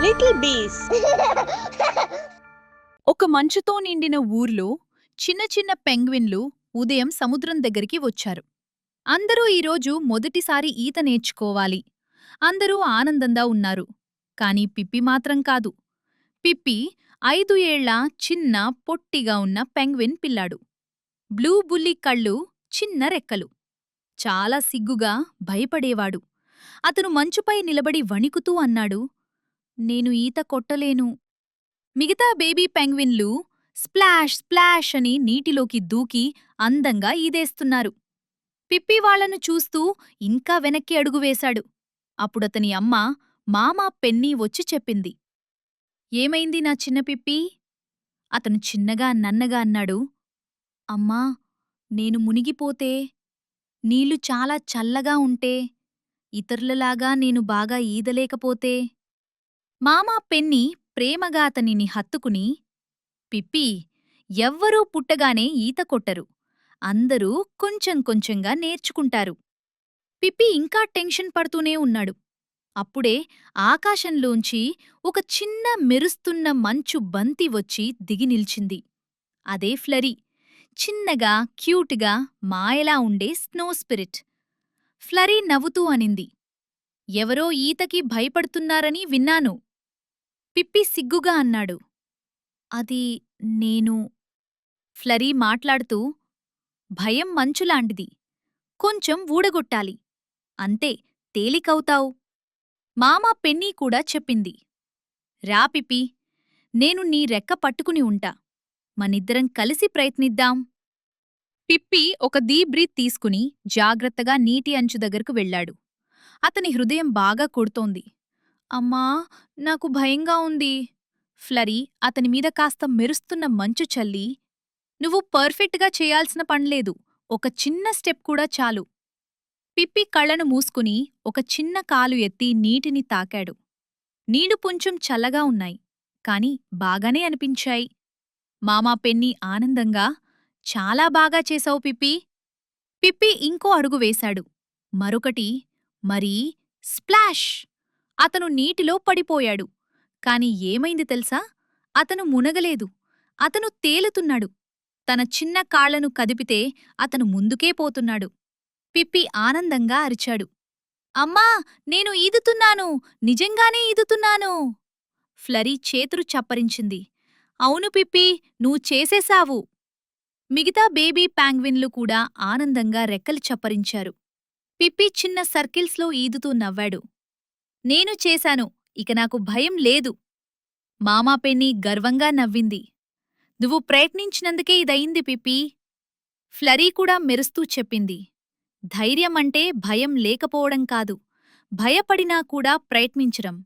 Little బీస్ ఒక మంచుతో నిండిన ఊర్లో చిన్న చిన్న పెంగ్విన్లు ఉదయం సముద్రం దగ్గరికి వచ్చారు. అందరూ ఈరోజు మొదటిసారి ఈత నేర్చుకోవాలి. అందరూ ఆనందంగా ఉన్నారు. కాని పిప్పి మాత్రం కాదు. పిప్పి ఐదు ఏళ్ళ చిన్న పొట్టిగా ఉన్న పెంగ్విన్ పిల్లాడు. బ్లూ బుల్లి కళ్ళు చిన్న రెక్కలు. చాలా సిగ్గుగా భయపడేవాడు. అతను మంచుపై నిలబడి వణికుతూ అన్నాడు నేను ఈత కొట్టలేను. మిగతా బేబీ పెంగ్విన్లు స్ప్లాష్ స్ప్లాష్ అని నీటిలోకి దూకి అందంగా ఈదేస్తున్నారు. పిప్పి వాళ్ళను చూస్తూ ఇంకా వెనక్కి అడుగువేశాడు అప్పుడతని అమ్మ మామా పెన్నీ వచ్చి చెప్పింది. ఏమైంది నా చిన్న పిప్పి? అతను చిన్నగా నన్నగా అన్నాడు. అమ్మా నేను మునిగిపోతే నీళ్ళు చాలా చల్లగా ఉంటే ఇతరులలాగా నేను బాగా ఈదలేకపోతే మామా పెన్ని ప్రేమగా అతనిని హత్తుకుని పిప్పి ఎవ్వరూ పుట్టగానే ఈత కొట్టరు. అందరూ కొంచెం కొంచెంగా నేర్చుకుంటారు. పిప్పి ఇంకా టెన్షన్ పడుతూనే ఉన్నాడు. అప్పుడే ఆకాశంలోంచి ఒక చిన్న మెరుస్తున్న మంచు బంతి వచ్చి దిగి నిల్చింది. అదే ఫ్లరీ. చిన్నగా క్యూట్గా మాయలా ఉండే స్నో స్పిరిట్. ఫ్లరీ నవ్వుతూ అనింది. ఎవరో ఈతకి భయపడుతున్నారని విన్నాను. పిప్పి సిగ్గుగా అన్నాడు. అది నేను ఫ్లరీ మాట్లాడుతూ భయం మంచులాంటిది. కొంచెం ఊడగొట్టాలి. అంతే తేలికవుతావు. మామా పెన్నీ కూడా చెప్పింది. రా పిపి నేను నీ రెక్క పట్టుకుని ఉంటా. మనిద్దరం కలిసి ప్రయత్నిద్దాం. పిప్పి ఒక దీబ్రీత్ తీసుకుని జాగ్రత్తగా నీటి అంచు దగ్గరకు వెళ్ళాడు. అతని హృదయం బాగా కొడుతోంది. అమ్మా నాకు భయంగా ఉంది. ఫ్లరీ అతని మీద కాస్త మెరుస్తున్న మంచు చల్లి నువ్వు పర్ఫెక్ట్గా చేయాల్సిన పనిలేదు ఒక చిన్న స్టెప్ కూడా చాలు. పిప్పి కళ్ళను మూసుకుని ఒక చిన్న కాలు ఎత్తి నీటిని తాకాడు. నీడు కొంచెం చల్లగా ఉన్నాయి కాని బాగానే అనిపించాయి. మామా పెన్ని ఆనందంగా చాలా బాగా చేశావు పిప్పి. పిప్పి ఇంకో అడుగు వేశాడు. మరొకటి మరీ స్ప్లాష్! అతను నీటిలో పడిపోయాడు. కాని ఏమైంది తెలుసా? అతను మునగలేదు. అతను తేలుతున్నాడు. తన చిన్న కాళ్ళను కదిపితే అతను ముందుకే పోతున్నాడు. పిప్పి ఆనందంగా అరిచాడు. అమ్మా నేను ఈదుతున్నాను. నిజంగానే ఈదుతున్నాను. ఫ్లరీ చేతులు చప్పరించింది. అవును పిప్పి నువ్వు చేసేశావు. మిగతా బేబీ ప్యాంగ్విన్లు కూడా ఆనందంగా రెక్కలు చప్పరించారు. పిప్పి చిన్న సర్కిల్స్లో ఈదుతూ నవ్వాడు. నేను చేశాను. ఇక నాకు భయం లేదు. మామా పెన్ని గర్వంగా నవ్వింది. నువ్వు ప్రయత్నించినందుకే ఇదయింది పిపి ఫ్లరీ కూడా మెరుస్తూ చెప్పింది. ధైర్యమంటే భయం లేకపోవడం కాదు. భయపడినా కూడా ప్రయత్నించడం.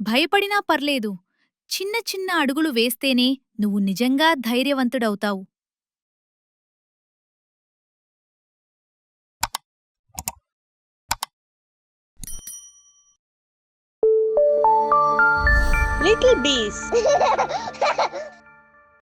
భయపడినా పర్లేదు. చిన్న చిన్న అడుగులు వేస్తేనే నువ్వు నిజంగా ధైర్యవంతుడవుతావు. Little bees.